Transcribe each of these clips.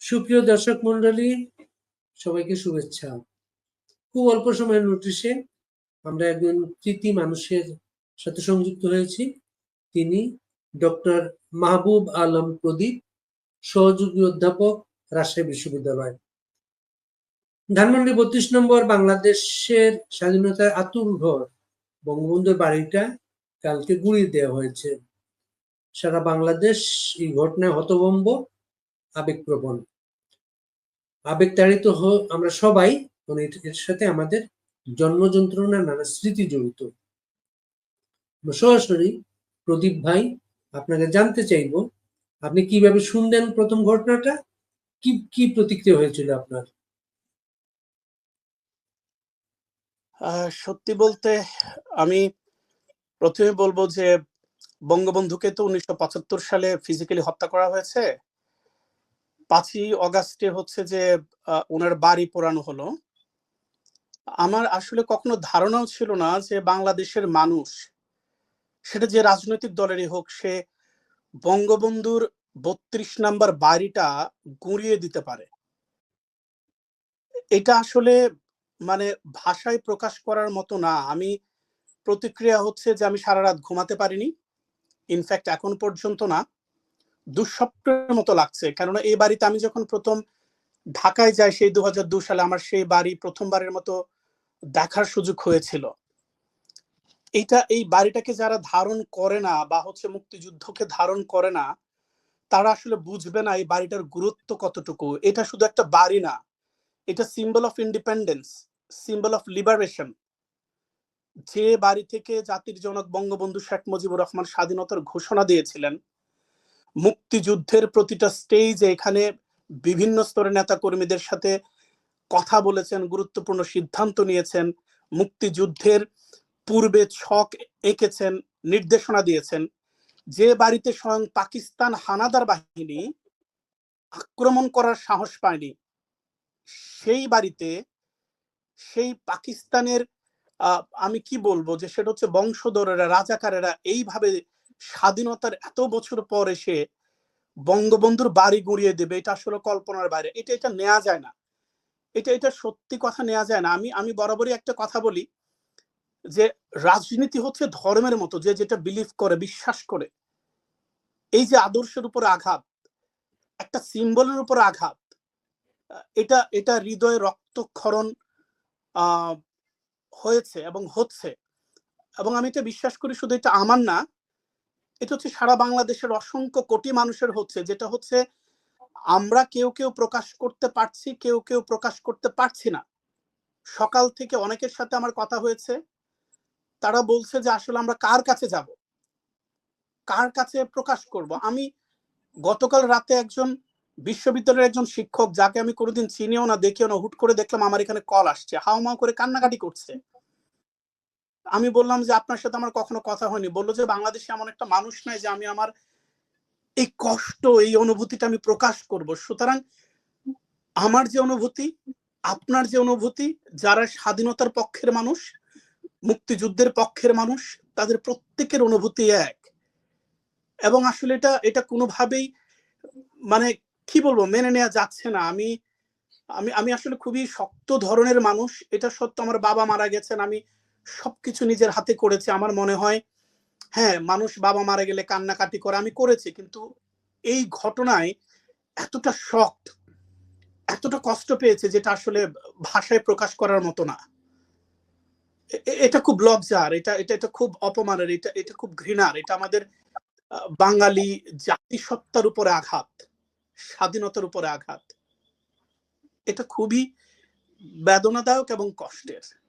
সুপ্রিয় দর্শক মন্ডলী সবাইকে শুভেচ্ছা। খুব অল্প সময়ের নোটিশে আমরা একজন কৃতি মানুষের সাথে সংযুক্ত হয়েছি। তিনি ডক্টর মাহবুব আলম প্রদীপ, সহযোগী অধ্যাপক, রাজশাহী বিশ্ববিদ্যালয়। ধানমন্ডি বত্রিশ নম্বর বাংলাদেশের স্বাধীনতার আতুর ঘর, বঙ্গবন্ধুর বাড়িটা কালকে গুড়িয়ে দেওয়া হয়েছে। সারা বাংলাদেশ এই ঘটনায় হতভম্ব, আবেগপ্রবণ। আবেগতাড়িত হ- আমরা সবাই মানে এর- সাথে আমাদের জন্ম যন্ত্রণা নানা স্মৃতি জড়িত। সরাসরি প্রদীপ ভাই, আপনাকে জানতে চাইব, আপনি কীভাবে শুনলেন প্রথম ঘটনাটা? কি কি প্রতিক্রিয়া হয়েছিল আপনার? সত্যি বলতে আমি প্রথমে বলব যে বঙ্গবন্ধুকে তো উনিশশো পঁচাত্তর সালে ফিজিক্যালি হত্যা করা হয়েছে। পাঁচই অগাস্টে হচ্ছে যে ওনার বাড়ি পোড়ানো হলো। আমার আসলে কখনো ধারণাও ছিল না যে বাংলাদেশের মানুষ, সেটা যে রাজনৈতিক দলেরই হোক, সে বঙ্গবন্ধুর বত্রিশ নাম্বার বাড়িটা গুঁড়িয়ে দিতে পারে। এটা আসলে মানে ভাষায় প্রকাশ করার মতো না। আমি প্রতিক্রিয়া হচ্ছে যে আমি সারা রাত ঘুমাতে পারিনি। ইনফ্যাক্ট এখন পর্যন্ত না। দুঃস্বপ্নের মতো লাগছে। কেননা এই বাড়িতে আমি যখন প্রথম ঢাকায় যাই সেই দু সালে আমার সেই বাড়ি প্রথমবারের মতো দেখার সুযোগ হয়েছিল। এইটা, এই বাড়িটাকে যারা ধারণ করে না বা হচ্ছে মুক্তিযুদ্ধকে ধারণ করে না, তারা আসলে বুঝবে না এই বাড়িটার গুরুত্ব কতটুকু। এটা শুধু একটা বাড়ি না, এটা symbol of independence symbol of liberation যে বাড়ি থেকে জাতির জনক বঙ্গবন্ধু শেখ মুজিবুর রহমান স্বাধীনতার ঘোষণা দিয়েছিলেন মুক্তিযুদ্ধের প্রতিটা স্টেজে এখানে বিভিন্ন স্তরের নেতা কর্মীদের সাথে কথা বলেছেন, গুরুত্বপূর্ণ সিদ্ধান্ত নিয়েছেন, মুক্তিযুদ্ধের পূর্বে ছক এঁকেছেন, নির্দেশনা দিয়েছেন। যে বাড়িতে স্বয়ং পাকিস্তান হানাদার বাহিনী আক্রমণ করার সাহস পায়নি, সেই বাড়িতে সেই পাকিস্তানের আমি কি বলব যে সেটা হচ্ছে বংশধরেরা, রাজাকারেরা এইভাবে স্বাধীনতার এত বছর পর এসে বঙ্গবন্ধুর বাড়ি গুঁড়িয়ে দেবে, এটা আসলে কল্পনার বাইরে। এটা এটা নেওয়া যায় না। এটা এটা সত্যি কথা নেওয়া যায় না। আমি আমি বরাবরই একটা কথা বলি যে, রাজনীতি হচ্ছে ধর্মের মতো, যে যেটা বিলিভ করে, বিশ্বাস করে। এই যে আদর্শের উপর আঘাত, একটা সিম্বলের উপর আঘাত, এটা এটা হৃদয়ে রক্তক্ষরণ হয়েছে এবং হচ্ছে। এবং আমি এটা বিশ্বাস করি, শুধু এটা আমার না এটা হচ্ছে সারা বাংলাদেশের অসংখ্য কোটি মানুষের হচ্ছে, যেটা হচ্ছে আমরা কেউ কেউ প্রকাশ করতে পারছি, কেউ কেউ প্রকাশ করতে পারছি না। সকাল থেকে অনেকের সাথে আমার কথা হয়েছে। তারা বলছে যে আসলে আমরা কার কাছে যাব? কার কাছে প্রকাশ করব? আমি গতকাল রাতে একজন বিশ্ববিদ্যালয়ের একজন শিক্ষক, যাকে আমি কোনোদিন চিনিও না, দেখিও না, হুট করে দেখলাম আমার এখানে কল আসছে। হাওমাও করে কান্নাকাটি করছে। আমি বললাম যে আপনার সাথে আমার কখনো কথা হয়নি। বলল যে বাংলাদেশে এমন একটা মানুষ নাই যে আমি আমার এই কষ্ট, এই অনুভূতিটা আমি প্রকাশ করব। সুতরাং আমার যে অনুভূতি, আপনার যে অনুভূতি, যারা স্বাধীনতার পক্ষের মানুষ, মুক্তিযুদ্ধের পক্ষের মানুষ, তাদের প্রত্যেকের অনুভূতি এক। এবং আসলে এটা এটা কোনোভাবেই মানে কি বলব, মেনে নেওয়া যাচ্ছে না। আমি আমি আমি আসলে খুবই শক্ত ধরনের মানুষ। এটা সত্য আমার বাবা মারা গেছেন। আমি সবকিছু নিজের হাতে করেছে। আমার মনে হয় হ্যাঁ মানুষ বাবা মারা গেলে কান্নাকাটি করে, আমি করেছি, কিন্তু এই ঘটনায় এতটা শক্ত এতটা কষ্ট পেয়েছে যেটা আসলে ভাষায় প্রকাশ করার মতো না। এটা খুব লজ্জার, এটা এটা এটা খুব অপমানের, এটা এটা খুব ঘৃণার, এটা আমাদের বাঙালি জাতিসত্তার উপরে আঘাত, স্বাধীনতার উপরে আঘাত। এটা খুবই বেদনাদায়ক এবং কষ্টের।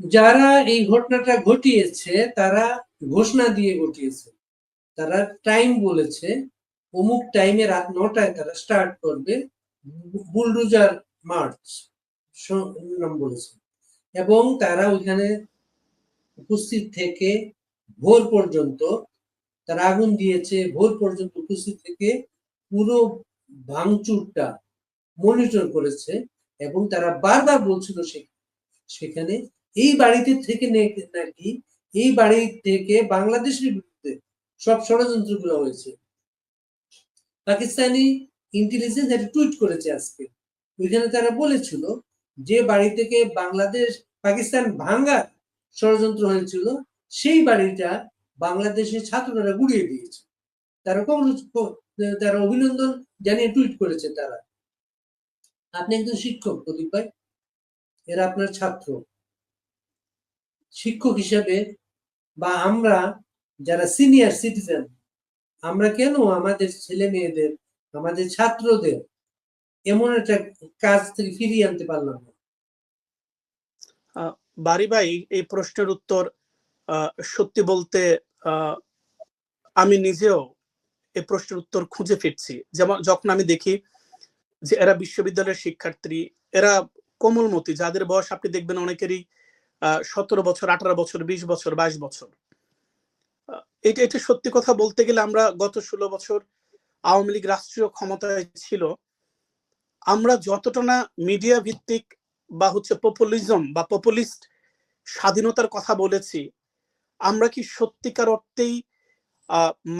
যারা এই ঘটনাটা ঘটিয়েছে, তারা ঘোষণা দিয়ে ঘটিয়েছে। তারা টাইম বলেছে, অমুক টাইমে রাত নটায় তারা স্টার্ট করবে বুলডোজার মার্চ নাম বলেছে। এবং তারা ওইখানে উপস্থিত থেকে ভোর পর্যন্ত, তারা আগুন দিয়েছে, ভোর পর্যন্ত উপস্থিত থেকে পুরো ভাঙচুরটা মনিটর করেছে এবং তারা বারবার বলছিল সেখানে এই বাড়িতে থেকে নাকি এই বাড়ি থেকে বাংলাদেশের বিরুদ্ধে সব ষড়যন্ত্রগুলো হয়েছে। পাকিস্তানি ইন্টেলিজেন্স একটা টুইট করেছে আজকে। ওইখানে তারা বলেছিল যে বাড়ি থেকে বাংলাদেশ, পাকিস্তান ভাঙ্গার ষড়যন্ত্র হয়েছিল, সেই বাড়িটা বাংলাদেশের ছাত্ররা গুড়িয়ে দিয়েছে। তারা কংগ্রেস- তারা অভিনন্দন জানিয়ে টুইট করেছে তারা। আপনি একজন শিক্ষক প্রদীপ ভাই, এরা আপনার ছাত্র। শিক্ষক হিসেবে বা আমরা যারা সিনিয়র সিটিজেন আমরা কেন আমাদের ছেলে মেয়েদের, আমাদের ছাত্রদের এমন একটা কাজ থেকে ফিরিয়ে আনতে পারলাম না? বাড়ি ভাই, এই প্রশ্নের উত্তর সত্যি বলতে আমি নিজেও এই প্রশ্নের উত্তর খুঁজে ফিরছি। যেমন যখন আমি দেখি যে এরা বিশ্ববিদ্যালয়ের শিক্ষার্থী, এরা কোমলমতি, যাদের বয়স আপনি দেখবেন অনেকেরই সতেরো বছর, আঠারো বছর, বিশ বছর, বাইশ বছর। এটা এটা সত্যি কথা বলতে গেলে আমরা গত ষোলো বছর আওয়ামী লীগ রাষ্ট্রীয় ক্ষমতায় ছিল। আমরা যতটা না মিডিয়া ভিত্তিক বা হচ্ছে পপুলিজম বা পপুলিস্ট স্বাধীনতার কথা বলেছি, আমরা কি সত্যিকার অর্থেই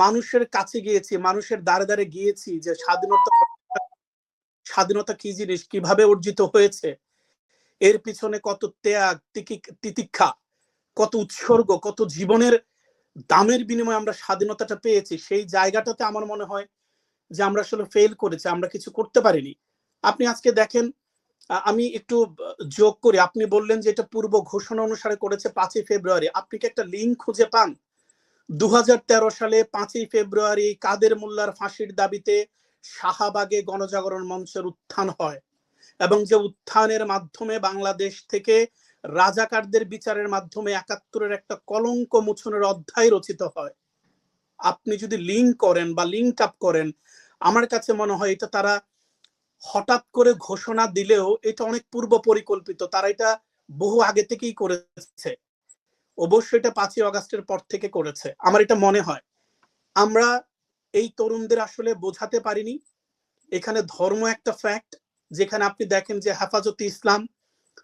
মানুষের কাছে গিয়েছি, মানুষের দ্বারে দ্বারে গিয়েছি যে স্বাধীনতা স্বাধীনতা কি জিনিস, কীভাবে অর্জিত হয়েছে? এর পিছনে কত ত্যাগ, তিকি- তিতিক্ষা, কত উৎসর্গ, কত জীবনের দামের বিনিময়ে আমরা স্বাধীনতাটা পেয়েছি, সেই জায়গাটাতে আমার মনে হয় যে আমরা আসলে ফেল করেছি, আমরা কিছু করতে পারিনি। আপনি আজকে দেখেন আমি একটু যোগ করি, আপনি বললেন যে এটা পূর্ব ঘোষণা অনুসারে করেছে পাঁচই ফেব্রুয়ারি, আপনি কি একটা লিঙ্ক খুঁজে পান? দু হাজার তেরো সালে পাঁচই ফেব্রুয়ারি কাদের মোল্লার ফাঁসির দাবিতে শাহবাগে গণজাগরণ মঞ্চের উত্থান হয়? এবং যে উত্থানের মাধ্যমে বাংলাদেশ থেকে রাজাকারদের বিচারের মাধ্যমে একাত্তরের একটা কলঙ্ক মোচনের অধ্যায় রচিত হয়। আপনি যদি লিঙ্ক করেন বা লিঙ্ক আপ করেন, আমার কাছে মনে হয় এটা তারা হঠাৎ করে ঘোষণা দিলেও এটা অনেক পূর্ব পরিকল্পিত তারা এটা বহু আগে থেকেই করেছে। অবশ্যই এটা পাঁচই অগাস্টের পর থেকে করেছে, আমার এটা মনে হয়। আমরা এই তরুণদের আসলে বোঝাতে পারিনি। এখানে ধর্ম একটা ফ্যাক্ট যেখানে আপনি দেখেন যে হেফাজতে ইসলাম,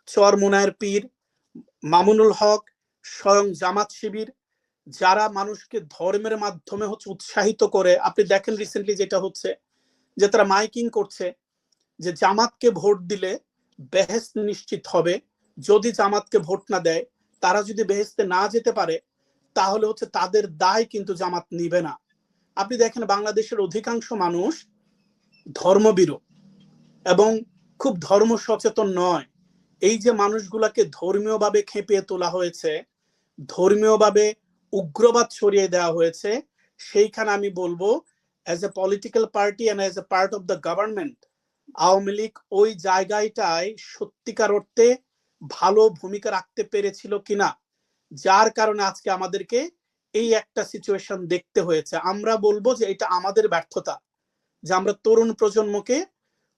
চর মুনায়ের পীর, মামুনুল হক, স্বয়ং জামাত শিবির, যারা মানুষকে ধর্মের মাধ্যমে হচ্ছে উৎসাহিত করে, আপনি দেখেন রিসেন্টলি যেটা হচ্ছে, যে তারা মাইকিং করছে, যে জামাতকে ভোট দিলে বেহেস্ত নিশ্চিত হবে, যদি জামাতকে ভোট না দেয়, তারা যদি বেহেস্তে না যেতে পারে, তাহলে হচ্ছে তাদের দায় কিন্তু জামাত নিবে না। আপনি দেখেন বাংলাদেশের অধিকাংশ মানুষ ধর্মবিরো এবং খুব ধর্ম সচেতন নয়। এই যে মানুষগুলাকে ধর্মীয়ভাবে খেপিয়ে তোলা হয়েছে, ধর্মীয়ভাবে উগ্রবাদ ছড়িয়ে দেওয়া হয়েছে, সেইখানে আমি বলব as a political party and as a part of the government Awami League ওই জায়গাটায় সত্যিকার অর্থে ভালো ভূমিকা রাখতে পেরেছিল কিনা, যার কারণে আজকে আমাদেরকে এই একটা সিচুয়েশন দেখতে হয়েছে। আমরা বলব যে এটা আমাদের ব্যর্থতা, যে আমরা তরুণ প্রজন্মকে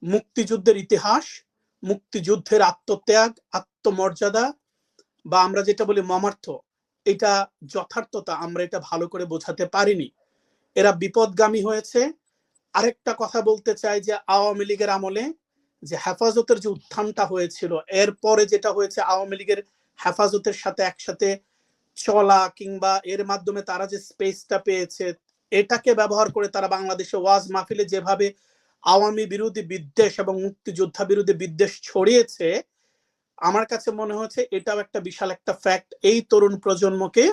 মুক্তিযুদ্ধের ইতিহাস, মুক্তিযুদ্ধের আত্মত্যাগ, আত্মমর্যাদা, বা আমরা যেটা বলি মমার্থ এটা যথার্থতা আমরা এটা ভালো করে বোঝাতে পারিনি। এরা বিপদগামী হয়েছে। আরেকটা কথা বলতে চাই যে আওয়ামী লীগের আমলে যে হেফাজতের যে উত্থানটা হয়েছিল, এরপরে যেটা হয়েছে আওয়ামী লীগের হেফাজতের সাথে একসাথে চলা কিংবা এর মাধ্যমে তারা যে স্পেসটা পেয়েছে, এটাকে ব্যবহার করে তারা বাংলাদেশে ওয়াজ মাহফিলে যেভাবে আওয়ামী বিরোধী বিদ্বেষ এবং মুক্তিযোদ্ধা বিরোধী বিদ্বেষ ছড়িয়েছে আমার কাছে মনে হচ্ছে এটাও একটা বিশাল একটা ফ্যাক্ট এই তরুণ প্রজন্মকে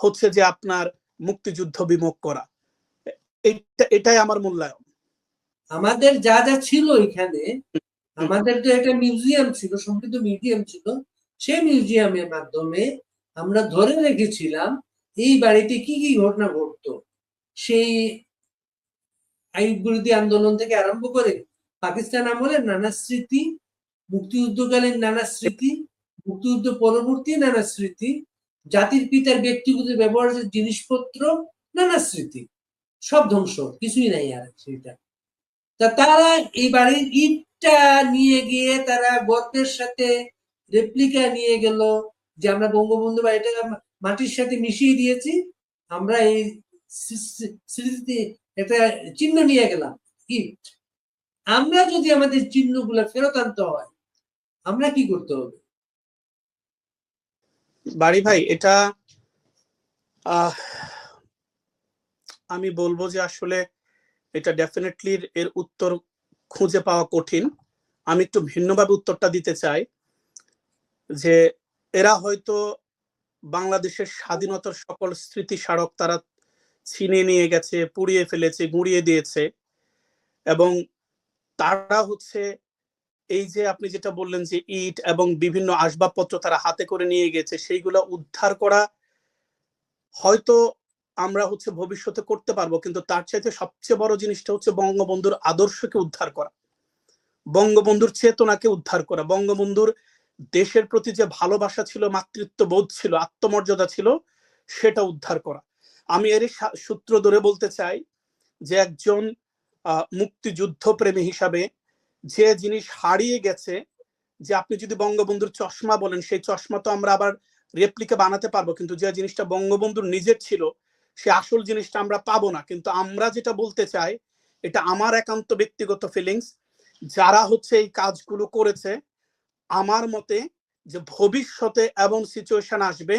হচ্ছে যে আপনার মুক্তিযুদ্ধ বিমুখ করা। এটা এটাই আমার মূল্যায়ন। আমাদের যা যা ছিল এখানে আমাদের তো একটা মিউজিয়াম ছিল সমৃদ্ধ মিউজিয়াম ছিল। সেই মিউজিয়ামের মাধ্যমে আমরা ধরে রেখেছিলাম এই বাড়িতে কি কি ঘটনা ঘটতো? সেই আইন বিরোধী আন্দোলন থেকে আরম্ভ করে পাকিস্তান আমলের নানা স্মৃতি মুক্তিযুদ্ধকালীন নানা স্মৃতি, মুক্তিযুদ্ধ পরবর্তী নানা স্মৃতি, জাতির পিতার ব্যক্তিগত ব্যবহারের জিনিসপত্র, নানা স্মৃতি। সব ধ্বংস, কিছুই নাই আর সেটা। তা তারা এই বাড়ির ইটটা নিয়ে গিয়ে তারা গর্তের সাথে রেপ্লিকা নিয়ে গেল যে আমরা বঙ্গবন্ধু বাড়িটা মাটির সাথে মিশিয়ে দিয়েছি, আমরা এই স্মৃ- স্মৃতিতে একটা চিহ্ন নিয়ে গেলাম। ইট আমরা যদি আমাদের চিহ্ন চিহ্নগুলো ফেরত আনতে হয়, আমরা কি করতে হবে? বাড়ি ভাই, এটা আমি বলব যে আসলে এটা ডেফিনেটলি এর উত্তর খুঁজে পাওয়া কঠিন। আমি একটু ভিন্নভাবে উত্তরটা দিতে চাই যে, এরা হয়তো বাংলাদেশের স্বাধীনতার সকল স্মৃতি স্মারক তারা ছিনিয়ে নিয়ে গেছে, পুড়িয়ে ফেলেছে, গুঁড়িয়ে দিয়েছে। এবং তারা হচ্ছে এই যে আপনি যেটা বললেন যে ইট এবং বিভিন্ন আসবাবপত্র তারা হাতে করে নিয়ে গেছে, সেইগুলো উদ্ধার করা হয়তো আমরা হচ্ছে ভবিষ্যতে করতে পারব, কিন্তু তার চাইতে সবচেয়ে বড় জিনিসটা হচ্ছে বঙ্গবন্ধুর আদর্শকে উদ্ধার করা। বঙ্গবন্ধুর চেতনাকে উদ্ধার করা। বঙ্গবন্ধুর দেশের প্রতি যে ভালোবাসা ছিল মাতৃত্ব বোধ ছিল, আত্মমর্যাদা ছিল, সেটা উদ্ধার করা। আমি এর সূত্র ধরে বলতে চাই যে একজন মুক্তিযুদ্ধ প্রেমী হিসাবে যে জিনিস হারিয়ে গেছে, যে আপনি যদি বঙ্গবন্ধুর চশমা বলেন, সেই চশমা তো আমরা আবার রেপ্লিকা বানাতে পারব, কিন্তু যে জিনিসটা বঙ্গবন্ধুর নিজের ছিল, সে আসল জিনিসটা আমরা পাবো না। কিন্তু আমরা যেটা বলতে চাই, এটা আমার একান্ত ব্যক্তিগত ফিলিংস যারা হচ্ছে এই কাজগুলো করেছে, আমার মতে যে ভবিষ্যতে এমন সিচুয়েশন আসবে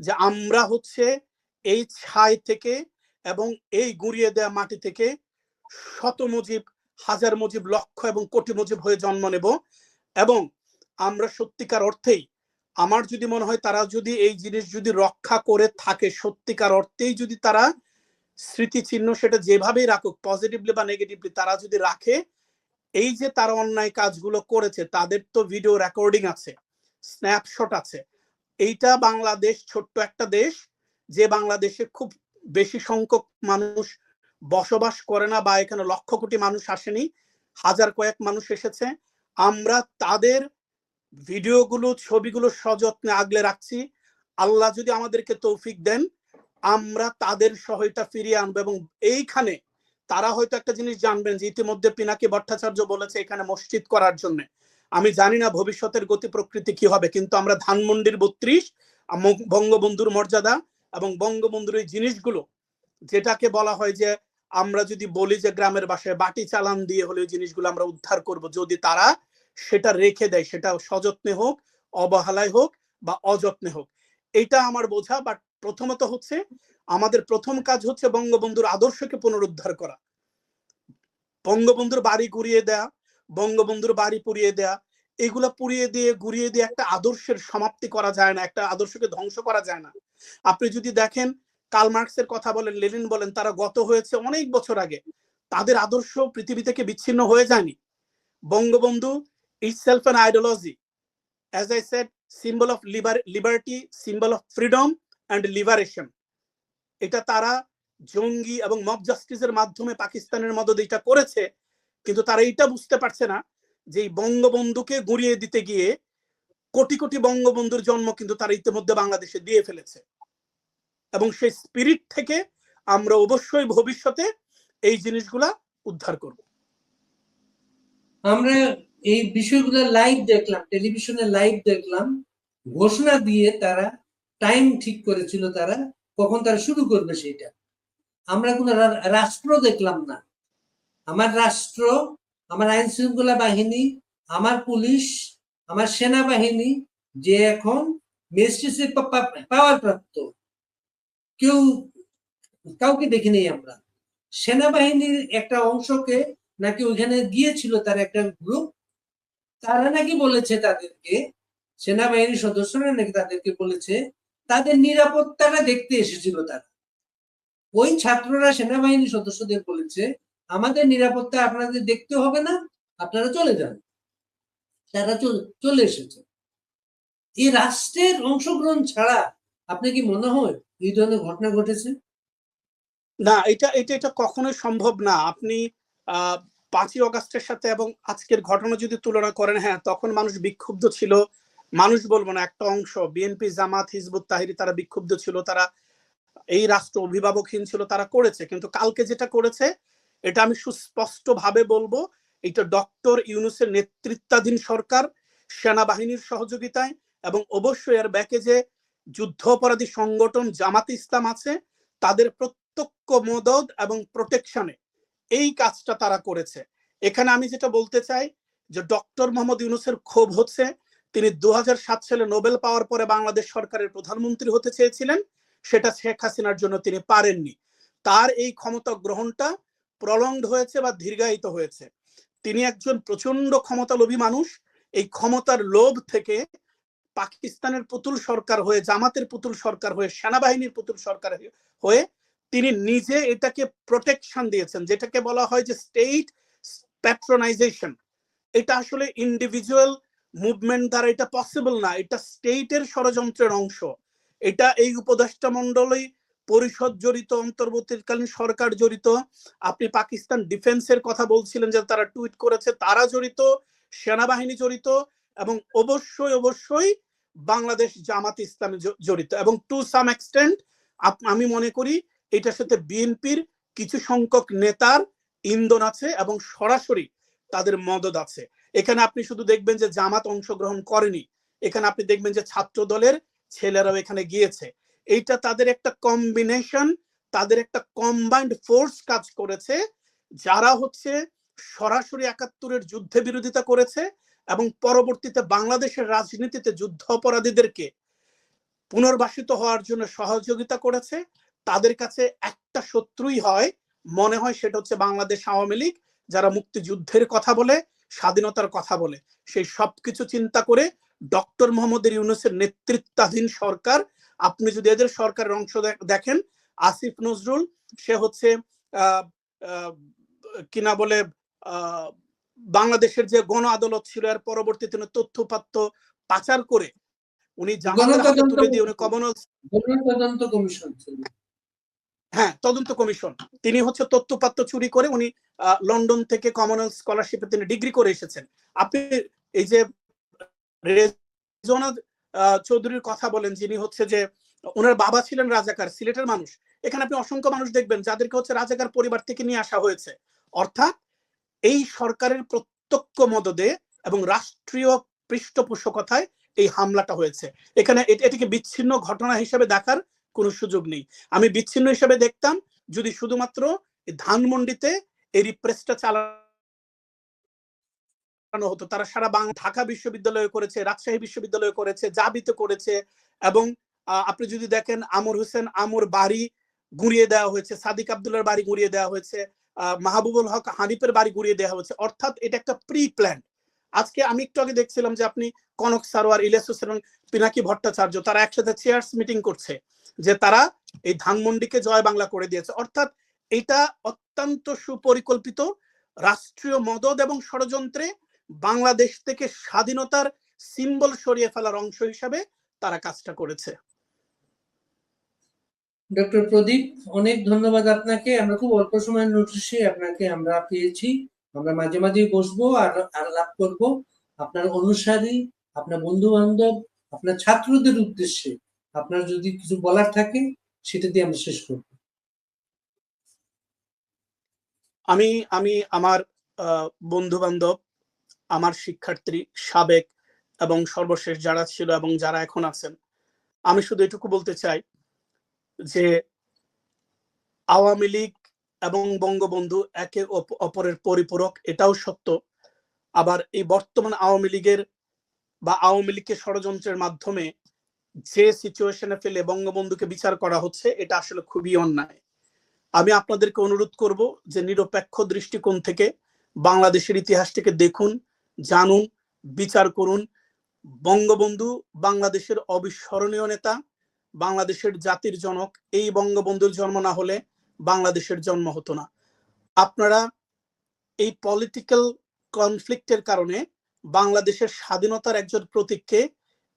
যে আমরা হচ্ছে এই ছাই থেকে এবং এই গুঁড়িয়ে দেওয়া মাটি থেকে শত মুজিব, হাজার মুজিব, লক্ষ এবং কোটি মুজিব হয়ে জন্ম নেব। এবং আমরা সত্যিকার অর্থেই, আমার যদি মনে হয় তারা যদি এই জিনিস যদি রক্ষা করে থাকে, সত্যিকার অর্থেই যদি তারা স্মৃতিচিহ্ন সেটা যেভাবেই রাখুক পজিটিভলি বা নেগেটিভলি তারা যদি রাখে, এই যে তারা অন্যায় কাজগুলো করেছে, তাদের তো ভিডিও রেকর্ডিং আছে স্ন্যাপশট আছে। এইটা বাংলাদেশ, ছোট্ট একটা দেশ যে বাংলাদেশে খুব বেশি সংখ্যক মানুষ বসবাস করে না বা এখানে লক্ষ কোটি মানুষ আসেনি, হাজার কয়েক মানুষ এসেছে, আমরা তাদের ভিডিওগুলো, ছবিগুলো সযত্নে আগলে রাখছি। আল্লাহ যদি আমাদেরকে তৌফিক দেন, আমরা তাদের সহায়তা ফিরিয়ে আনব এবং এইখানে তারা হয়তো একটা জিনিস জানবেন যে ইতিমধ্যে পিনাকি ভট্টাচার্য বলেছে এখানে মসজিদ করার জন্য। আমি জানি না ভবিষ্যতের গতি প্রকৃতি কি হবে, কিন্তু আমরা ধানমন্ডির বত্রিশ বঙ্গবন্ধুর মর্যাদা এবং বঙ্গবন্ধুর এই জিনিসগুলো, যেটাকে বলা হয় যে আমরা যদি বলি যে গ্রামের বাসায় বাটি চালান দিয়ে হলে জিনিসগুলো আমরা উদ্ধার করব, যদি তারা সেটা রেখে দেয়, সেটা সযত্নে হোক, অবহেলায় হোক বা অযত্নে হোক। এটা আমার বোঝা বাট প্রথমত হচ্ছে আমাদের প্রথম কাজ হচ্ছে বঙ্গবন্ধুর আদর্শকে পুনরুদ্ধার করা। বঙ্গবন্ধুর বাড়ি গুড়িয়ে দেয়া, বঙ্গবন্ধুর বাড়ি পুড়িয়ে দেয়া, এগুলো পুড়িয়ে দিয়ে গুড়িয়ে দিয়ে একটা আদর্শের সমাপ্তি করা যায় না, একটা আদর্শকে ধ্বংস করা যায় না। আপনি যদি দেখেন কার্ল মার্কসের কথা বলেন, লেনিন বলেন, তারা গত হয়েছে অনেক বছর আগে। তাদের আদর্শ পৃথিবী থেকে বিচ্ছিন্ন হয়ে যায়নি। Bangabandhu ideology. As i said, symbol of liber- liberty, symbol of freedom and liberation. এটা তারা জঙ্গি এবং মব জাস্টিসের মাধ্যমে পাকিস্তানের মদত এটা করেছে, কিন্তু তারা এটা বুঝতে পারছে না যে বঙ্গবন্ধুকে গুড়িয়ে দিতে গিয়ে কোটি কোটি বঙ্গবন্ধুর জন্ম কিন্তু তারা ইতিমধ্যে বাংলাদেশে দিয়ে ফেলেছে। এবং সেই স্পিরিট থেকে আমরা অবশ্যই ভবিষ্যতে এই জিনিসগুলা উদ্ধার করব। আমরা এই বিষয়গুলো লাইভ দেখলাম টেলিভিশনে লাইভ দেখলাম। ঘোষণা দিয়ে তারা টাইম ঠিক করেছিল তারা, কখন তারা শুরু করবে সেটা। আমরা কোনো রাষ্ট্র দেখলাম না। আমার রাষ্ট্র, আমার আইন শৃঙ্খলা বাহিনী, আমার পুলিশ আমার সেনাবাহিনী যে এখন মেজিস্ট্রেসি পাওয়ার প্রাপ্ত কেউ কাউকে দেখি নেই আমরা। সেনাবাহিনীর একটা অংশকে নাকি ওইখানে গিয়েছিল তার একটা গ্রুপ তারা নাকি বলেছে তাদেরকে, সেনাবাহিনীর সদস্যরা নাকি তাদেরকে বলেছে, তাদের নিরাপত্তাটা দেখতে এসেছিল তারা। ওই ছাত্ররা, সেনাবাহিনীর সদস্যদের বলেছে, আমাদের নিরাপত্তা আপনাদের দেখতে হবে না, আপনারা চলে যান। তারা চলে এসেছে। এই রাষ্ট্রের অংশগ্রহণ ছাড়া আপনি কি মনে হয় এই ধরনের ঘটনা ঘটেছে? না, এটা এটা এটা কখনোই সম্ভব না। আপনি পাঁচই অগাস্টের সাথে এবং আজকের ঘটনা যদি তুলনা করেন হ্যাঁ তখন মানুষ বিক্ষুব্ধ ছিল। মানুষ বলব না, একটা অংশ বিএনপি জামাত, হিজবুত, তাহিরি, তারা বিক্ষুব্ধ ছিল। তারা এই রাষ্ট্র অভিভাবকহীন ছিল, তারা করেছে। কিন্তু কালকে যেটা করেছে, এটা আমি সুস্পষ্ট ভাবে বলব এটা ডক্টর ইউনুসের নেতৃত্বাধীন সরকার, সেনাবাহিনীর সহযোগিতায় এবং অবশ্যই এর ব্যাকে যে যুদ্ধ অপরাধী সংগঠন জামাত ইসলাম আছে, তাদের প্রত্যক্ষ মদত এবং প্রোটেকশনে এই কাজটা তারা করেছে। এখানে আমি যেটা বলতে চাই যে ডক্টর মোহাম্মদ ইউনুসের ক্ষোভ হচ্ছে। তিনি দু হাজার সাত সালে নোবেল পাওয়ার পরে বাংলাদেশ সরকারের প্রধানমন্ত্রী হতে চেয়েছিলেন, সেটা শেখ হাসিনার জন্য তিনি পারেননি। তার এই ক্ষমতা গ্রহণটা প্রলংড হয়েছে বা দীর্ঘায়িত হয়েছে। তিনি একজন প্রচণ্ড ক্ষমতালোভী মানুষ। এই ক্ষমতার লোভ থেকে পাকিস্তানের পুতুল সরকার হয়ে, জামাতের পুতুল সরকার হয়ে, সেনাবাহিনীর পুতুল সরকার হয়ে তিনি নিজে এটাকে প্রোটেকশন দিয়েছেন, যেটাকে বলা হয় যে স্টেট প্যাট্রোনাইজেশন এটা আসলে ইন্ডিভিজুয়াল মুভমেন্ট দ্বারা এটা পসিবল না, এটা স্টেটের ষড়যন্ত্রের অংশ। এটা এই উপদেষ্টা মন্ডলী পরিষদ জড়িত, অন্তর্বর্তীকালীন সরকার জড়িত। আপনি পাকিস্তান ডিফেন্সের কথা বলছিলেন যে তারা টুইট করেছে, তারা জড়িত, সেনাবাহিনী জড়িত এবং অবশ্যই অবশ্যই বাংলাদেশ জামাত ইসলামী জড়িত এবং টু সাম এক্সটেন্ট আমি মনে করি এটার সাথে বিএনপির কিছু সংখ্যক নেতার ইন্ধন আছে এবং সরাসরি তাদের মদত আছে। এখানে আপনি শুধু দেখবেন যে জামাত অংশগ্রহণ করেনি, এখানে আপনি দেখবেন যে ছাত্র দলের ছেলেরাও এখানে গিয়েছে। এইটা তাদের একটা কম্বিনেশন তাদের একটা কম্বাইন্ড ফোর্স কাজ করেছে, যারা হচ্ছে সরাসরি একাত্তরের যুদ্ধে বিরোধিতা করেছে এবং পরবর্তীতে বাংলাদেশের রাজনীতিতে যুদ্ধ অপরাধীদেরকে পুনর্বাসিত হওয়ার জন্য সহযোগিতা করেছে, তাদের কাছে একটা শত্রুই হয়, মনে হয় সেটা হচ্ছে বাংলাদেশ আওয়ামী লীগ, যারা মুক্তিযুদ্ধের কথা বলে, স্বাধীনতার কথা বলে। সেই সবকিছু চিন্তা করে ডক্টর মোহাম্মদ ইউনুসের নেতৃত্বাধীন সরকার আপনি যদি এদের সরকারের অংশ দেখেন আসিফ নজরুল সে হচ্ছে কিনা বলে বাংলাদেশের যে গণ আদালত ছিল এর পরবর্তীতে উনি তথ্যপাত্য পাচার করে উনি তুলে দিয়ে উনি কমনওয়েলথ তদন্ত কমিশন হ্যাঁ তদন্ত কমিশন। তিনি হচ্ছে তথ্যপাত্র চুরি করে উনি আহ, লন্ডন থেকে কমনওয়েলথ স্কলারশিপে তিনি ডিগ্রি করে এসেছেন। আপনি এই যে আহ, চৌধুরীর কথা বলেন, যিনি হচ্ছে যে ওনার বাবা ছিলেন রাজাকার, সিলেটের মানুষ। এখানে আপনি অসংখ্য মানুষ দেখবেন যাদেরকে হচ্ছে রাজাকার পরিবার থেকে নিয়ে আসা হয়েছে। অর্থাৎ এই সরকারের প্রত্যক্ষ মদদে এবং রাষ্ট্রীয় পৃষ্ঠপোষকতায় এই হামলাটা হয়েছে। এখানে এট- এটিকে বিচ্ছিন্ন ঘটনা হিসেবে দেখার কোনো সুযোগ নেই। আমি বিচ্ছিন্ন হিসেবে দেখতাম যদি শুধুমাত্র ধানমন্ডিতে এই রিপ্রেসটা চালানো হতো। তারা সারা বাংলা ঢাকা বিশ্ববিদ্যালয়ে করেছে, রাজশাহী বিশ্ববিদ্যালয়ে করেছে, জাবিতে করেছে এবং আপনি যদি দেখেন আমর হোসেন আমর বাড়ি গুড়িয়ে দেওয়া হয়েছে, সাদিক আব্দুল্লার বাড়ি গুড়িয়ে দেওয়া হয়েছে মাহবুবুল হক হানিফের বাড়ি গুড়িয়ে দেওয়া হয়েছে। অর্থাৎ এটা একটা প্রি প্ল্যান আজকে আমি একটু আগে দেখছিলাম যে আপনি কনক সারোয়ার, ইলিয়াস হোসেন, পিনাকি ভট্টাচার্য তারা একসাথে চেয়ার্স মিটিং করছে, যে তারা এই ধানমন্ডিকে জয় বাংলা করে দিয়েছে। অর্থাৎ এটা অত্যন্ত সুপরিকল্পিত রাষ্ট্রীয় মদত এবং ষড়যন্ত্রে বাংলাদেশ থেকে স্বাধীনতার সিম্বল সরিয়ে ফেলার অংশ হিসাবে তারা কাজটা করেছে। ডক্টর প্রদীপ অনেক ধন্যবাদ আপনাকে। আমরা খুব অল্প সময়ের নোটিশে আপনাকে আমরা পেয়েছি। আমরা মাঝে মাঝে বসবো আর আলাপ করব। আপনার অনুসারী আপনার বন্ধু বান্ধব আপনার ছাত্রদের উদ্দেশ্যে আপনার যদি কিছু বলার থাকে সেটা দিয়ে আমরা শেষ করব। আমি আমি আমার বন্ধু বান্ধব আমার শিক্ষার্থী সাবেক এবং সর্বশেষ যারা ছিল এবং যারা এখন আছেন, আমি শুধু এটুকু বলতে চাই যে আওয়ামী লীগ এবং বঙ্গবন্ধু একে অপ- অপরের পরিপূরক, এটাও সত্য। আবার এই বর্তমান আওয়ামী লীগের বা আওয়ামী লীগকে ষড়যন্ত্রের মাধ্যমে যে সিচুয়েশনে ফেলে বঙ্গবন্ধুকে বিচার করা হচ্ছে, এটা আসলে খুবই অন্যায়। আমি আপনাদেরকে অনুরোধ করব যে নিরপেক্ষ দৃষ্টিকোণ থেকে বাংলাদেশের ইতিহাসটিকে দেখুন জানুন, বিচার করুন। বঙ্গবন্ধু বাংলাদেশের অবিস্মরণীয় নেতা, বাংলাদেশের জাতির জনক। এই বঙ্গবন্ধুর জন্ম না হলে বাংলাদেশের জন্ম হতো না। আপনারা এই পলিটিক্যাল কনফ্লিক্টের কারণে বাংলাদেশের স্বাধীনতার একজন প্রতীককে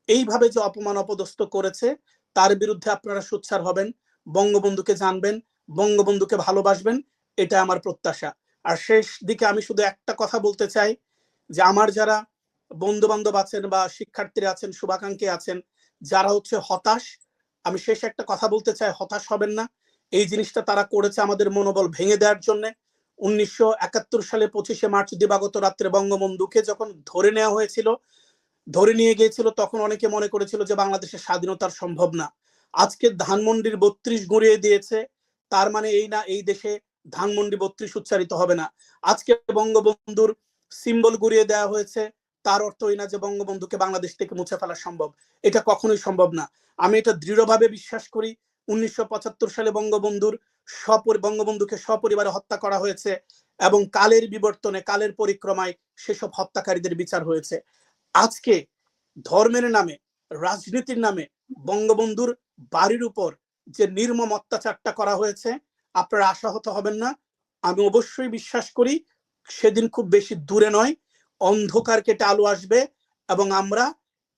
এইভাবে যে অপমান অপদস্থ করেছে, তার বিরুদ্ধে আপনারা সোচ্চার হবেন, বঙ্গবন্ধুকে জানবেন, বঙ্গবন্ধুকে ভালোবাসবেন এটা আমার প্রত্যাশা। আর শেষ দিকে আমি শুধু একটা কথা বলতে চাই যে আমার যারা বন্ধু বান্ধব আছেন বা শিক্ষার্থীরা আছেন, শুভাকাঙ্ক্ষী আছেন, যারা হচ্ছে হতাশ, আমি শেষ একটা কথা বলতে চাই, হতাশ হবেন না। এই জিনিসটা তারা করেছে আমাদের মনোবল ভেঙে দেওয়ার জন্য। উনিশশো একাত্তর সালে পঁচিশে মার্চ দিবাগত রাত্রে বঙ্গবন্ধুকে যখন ধরে নেওয়া হয়েছিল, ধরে নিয়ে গিয়েছিল, তখন অনেকে মনে করেছিল যে বাংলাদেশের স্বাধীনতার সম্ভব না। আজকে ধানমন্ডির বত্রিশ গড়িয়ে দিয়েছে, তার মানে এই না, এই দেশে ধানমন্ডি বত্রিশ উচ্চারিত হবে না। আজকে বঙ্গবন্ধুর সিম্বল গুড়িয়ে দেওয়া হয়েছে। তার অর্থ এই না যে বঙ্গবন্ধুকে বাংলাদেশ থেকে মুছে ফেলা সম্ভব। এটা কখনোই সম্ভব না। আমি এটা দৃঢ়ভাবে বিশ্বাস করি। উনিশশো সালে বঙ্গবন্ধুর সপরি, বঙ্গবন্ধুকে সপরিবারে হত্যা করা হয়েছে এবং কালের বিবর্তনে, কালের পরিক্রমায় সেসব হত্যাকারীদের বিচার হয়েছে। আজকে ধর্মের নামে, রাজনীতির নামে বঙ্গবন্ধুর বাড়ির উপর যে নির্মম অত্যাচারটা করা হয়েছে, আপনারা আশাহত হবেন না। আমি অবশ্যই বিশ্বাস করি সেদিন খুব বেশি দূরে নয় অন্ধকার কেটে আলো আসবে এবং আমরা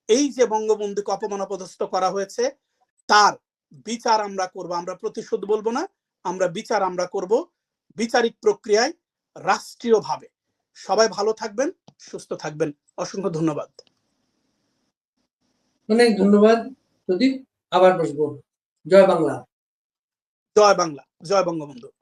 এই যে বঙ্গবন্ধুকে অপমান অপদস্থ করা হয়েছে তার বিচার আমরা করব। আমরা প্রতিশোধ বলব না আমরা বিচার আমরা করব বিচারিক প্রক্রিয়ায় রাষ্ট্রীয়ভাবে। সবাই ভালো থাকবেন সুস্থ থাকবেন। অসংখ্য ধন্যবাদ। অনেক ধন্যবাদ প্রদীপ। আবার বসবো। জয় বাংলা। জয় বাংলা জয় বঙ্গবন্ধু।